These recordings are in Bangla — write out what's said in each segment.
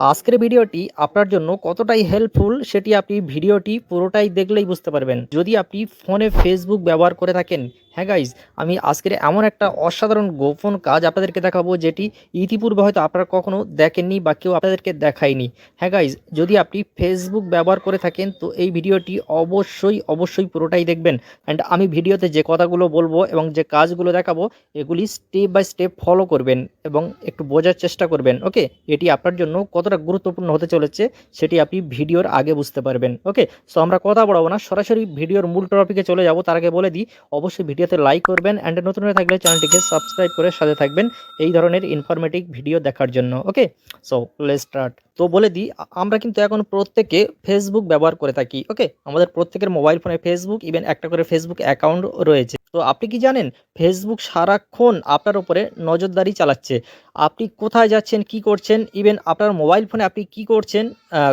আজকের ভিডিওটি আপনার জন্য কতটাই হেল্পফুল সেটি আপনি ভিডিওটি পুরোটাই দেখলেই বুঝতে পারবেন। যদি আপনি ফোনে ফেসবুক ব্যবহার করে থাকেন হ্যাঁ গাইজ আমি আজকের এমন একটা অসাধারণ গোপন কাজ আপনাদেরকে দেখাবো যেটি ইতিপূর্বে হয়তো আপনারা কখনো দেখেননি বা কেউ আপনাদেরকে দেখায়নি। হ্যাঁ গাইজ যদি আপনি ফেসবুক ব্যবহার করে থাকেন, তো এই ভিডিওটি অবশ্যই অবশ্যই পুরোটাই দেখবেন। অ্যান্ড আমি ভিডিওতে যে কথাগুলো বলব এবং যে কাজগুলো দেখাবো, এগুলি স্টেপ বাই স্টেপ ফলো করবেন এবং একটু বোঝার চেষ্টা করবেন ওকে এটি আপনার জন্য কতটা গুরুত্বপূর্ণ হতে চলেছে, সেটি আপনি ভিডিওর আগে বুঝতে পারবেন ওকে সো আমরা কথা বলব না, সরাসরি ভিডিওর মূল টপিকে চলে যাব। তার আগে বলে দিই, অবশ্যই ভিডিওতে লাইক করবেন অ্যান্ড নতুন হয়ে থাকলে চ্যানেলটিকে সাবস্ক্রাইব করে সাথে থাকবেন এই ধরনের ইনফরমেটিভ ভিডিও দেখার জন্য ওকে সো লেট স্টার্ট তো বলে দিই আমরা কিন্তু এখন প্রত্যেকে ফেসবুক ব্যবহার করে থাকি ওকে আমাদের প্রত্যেকের মোবাইল ফোনে ফেসবুক ইভেন একটা করে ফেসবুক অ্যাকাউন্ট রয়েছে। তো আপনি কি জানেন ফেসবুক সারাক্ষণ আপনার উপরে নজরদারি চালাচ্ছে। আপনি কোথায় যাচ্ছেন, কি করছেন ইভেন আপনার মোবাইল ফোনে আপনি কি করছেন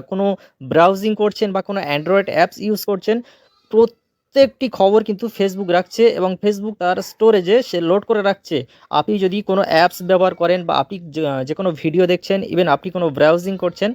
কোনো ব্রাউজিং করছেন বা কোনো অ্যান্ড্রয়েড অ্যাপস ইউজ করছেন প্রত্যেকটি খবর কিন্তু ফেসবুক রাখছে এবং ফেসবুক তার স্টোরেজে সে লোড করে রাখছে। আপনি যদি কোনো অ্যাপস ব্যবহার করেন বা আপনি যে- কোনো ভিডিও দেখছেন ইভেন আপনি কোনো ব্রাউজিং করছেন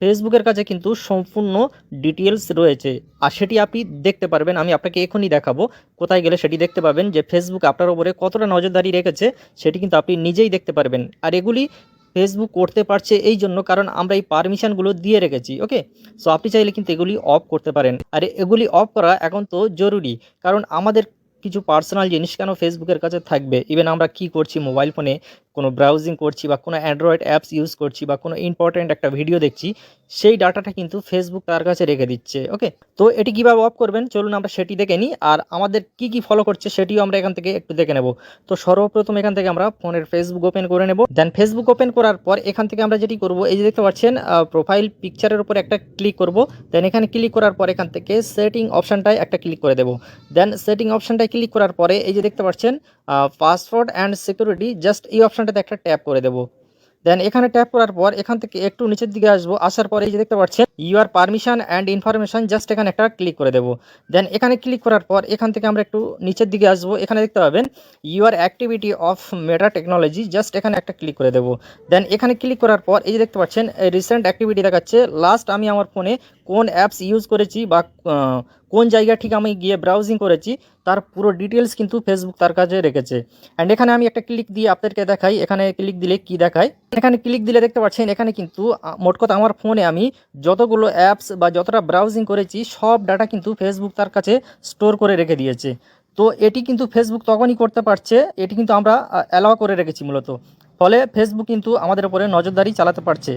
ফেসবুকের কাছে কিন্তু সম্পূর্ণ ডিটেলস রয়েছে। আর সেটি আপনি দেখতে পারবেন। আমি আপনাকে এখনই দেখাবো কোথায় গেলে সেটি দেখতে পাবেন যে ফেসবুক আপনার উপরে কতটা নজরদারি রেখেছে, সেটি কিন্তু আপনি নিজেই দেখতে পারবেন। আর এগুলি ফেসবুক করতে পারছে এই জন্য কারণ আমরা এই পারমিশানগুলো দিয়ে রেখেছি ওকে সো আপনি চাইলে কিন্তু এগুলি অফ করতে পারেন। আর এগুলি অফ করা এখন তো জরুরি, কারণ আমাদের কিছু পার্সোনাল জিনিস কেন ফেসবুকের কাছে থাকবে? ইভেন আমরা কি করছি মোবাইল ফোনে কোনো ব্রাউজিং করছি বা কোনো অ্যান্ড্রয়েড অ্যাপস ইউজ করছি বা কোনো ইম্পর্ট্যান্ট একটা ভিডিও দেখছি, সেই ডাটাটা কিন্তু ফেসবুক তার কাছে রেখে দিচ্ছে ওকে তো এটি কীভাবে অফ করবেন? চলুন আমরা সেটি দেখে নিই। আর আমাদের কি কি ফলো করছে সেটিও আমরা এখান থেকে একটু দেখে নেব। তো সর্বপ্রথম এখান থেকে আমরা ফোনের ফেসবুক ওপেন করে নেব। দেন ফেসবুক ওপেন করার পর এখান থেকে আমরা যেটি করব, এই যে দেখতে পাচ্ছেন প্রোফাইল পিকচারের উপর একটা ক্লিক করব। দেন এখানে ক্লিক করার পর এখান থেকে সেটিং অপশানটায় একটা ক্লিক করে দেব। দেন সেটিং অপশানটায় ক্লিক করার পরে এই যে দেখতে পাচ্ছেন পাসওয়ার্ড অ্যান্ড সিকিউরিটি জাস্ট এই অপশানটাতে একটা ট্যাপ করে দেবো। দেন এখানে ট্যাপ করার পর এখান থেকে একটু নিচের দিকে আসব, আসার পরে এই যে দেখতে পাচ্ছেন your permission and information just এখানে একটা ক্লিক করে দেবো। দেন এখানে ক্লিক করার পর এখান থেকে আমরা একটু নিচের দিকে আসব, এখানে দেখতে পাবেন your activity of Meta technology just এখানে একটা ক্লিক করে দেবো। দেন এখানে ক্লিক করার পর এই যে দেখতে পাচ্ছেন রিসেন্ট অ্যাক্টিভিটি দেখাচ্ছে লাস্ট আমি আমার ফোনে কোন অ্যাপস ইউজ করেছি বা কোন জায়গা ঠিক আমি গিয়ে ব্রাউজিং করেছি, তার পুরো ডিটেলস কিন্তু ফেসবুক তার কাছে রেখেছে। অ্যান্ড এখানে আমি একটা ক্লিক দিয়ে আপনাদেরকে দেখাই, এখানে ক্লিক দিলে কি দেখায়? এখানে ক্লিক দিলে দেখতে পাচ্ছেন, এখানে কিন্তু মোট কথা আমার ফোনে আমি যতগুলো অ্যাপস বা যতটা ব্রাউজিং করেছি, সব ডাটা কিন্তু ফেসবুক তার কাছে স্টোর করে রেখে দিয়েছে। তো এটি কিন্তু ফেসবুক তখনই করতে পারছে, এটি কিন্তু আমরা অ্যালাউ করে রেখেছি মূলত। ফলে ফেসবুক কিন্তু আমাদের উপরে নজরদারি চালাতে পারছে।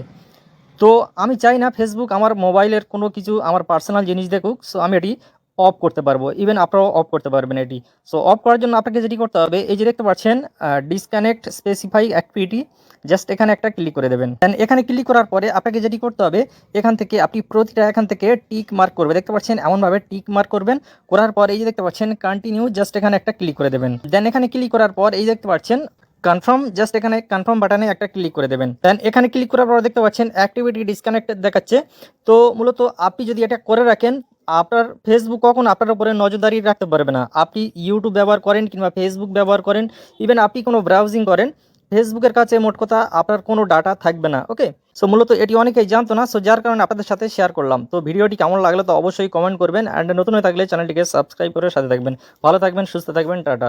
তো আমি চাই না ফেসবুক আমার মোবাইলের কোনো কিছু, আমার পার্সোনাল জিনিস দেখুক সো আমি এটি অফ করতে পারব ইভেন আপনারাও অফ করতে পারবেন এটি। সো অফ করার জন্য আপনাকে যেটি করতে হবে, এই যে দেখতে পাচ্ছেন ডিসকানেক্ট স্পেসিফাই অ্যাক্টিভিটি জাস্ট এখানে একটা ক্লিক করে দেবেন। দেন এখানে ক্লিক করার পরে আপনাকে যেটি করতে হবে, এখান থেকে আপনি প্রতিটা এখান থেকে টিক মার্ক করবে। দেখতে পাচ্ছেন, এমনভাবে টিক মার্ক করবেন, করার পর এই যে দেখতে পাচ্ছেন কন্টিনিউ জাস্ট এখানে একটা ক্লিক করে দেবেন। দেন এখানে ক্লিক করার পর এই দেখতে পাচ্ছেন কনফার্ম জাস্ট এখানে কনফার্ম বাটনে একটা ক্লিক করে দেবেন। দেন এখানে ক্লিক করার পর দেখতে পাচ্ছেন অ্যাক্টিভিটি ডিসকানেক্টেড দেখাচ্ছে। তো, মূলত আপনি যদি এটা করে রাখেন আপনার ফেসবুক কখন আপনার উপরে নজরদারি রাখতে পারবে না। আপনি ইউটিউব ব্যবহার করেন কিংবা ফেসবুক ব্যবহার করেন ইভেন আপনি কোনো ব্রাউজিং করেন ফেসবুকের কাছে মোট কথা আপনার কোনো ডাটা থাকবে না ওকে সো মূলত এটি অনেকেই জানতো না সো যার কারণে আপনাদের সাথে শেয়ার করলাম। তো ভিডিওটি কেমন লাগল তো অবশ্যই কমেন্ট করবেন অ্যান্ড নতুন হয়ে থাকলে চ্যানেলটিকে সাবস্ক্রাইব করে সাথে থাকবেন। ভালো থাকবেন, সুস্থ থাকবেন, টাটা।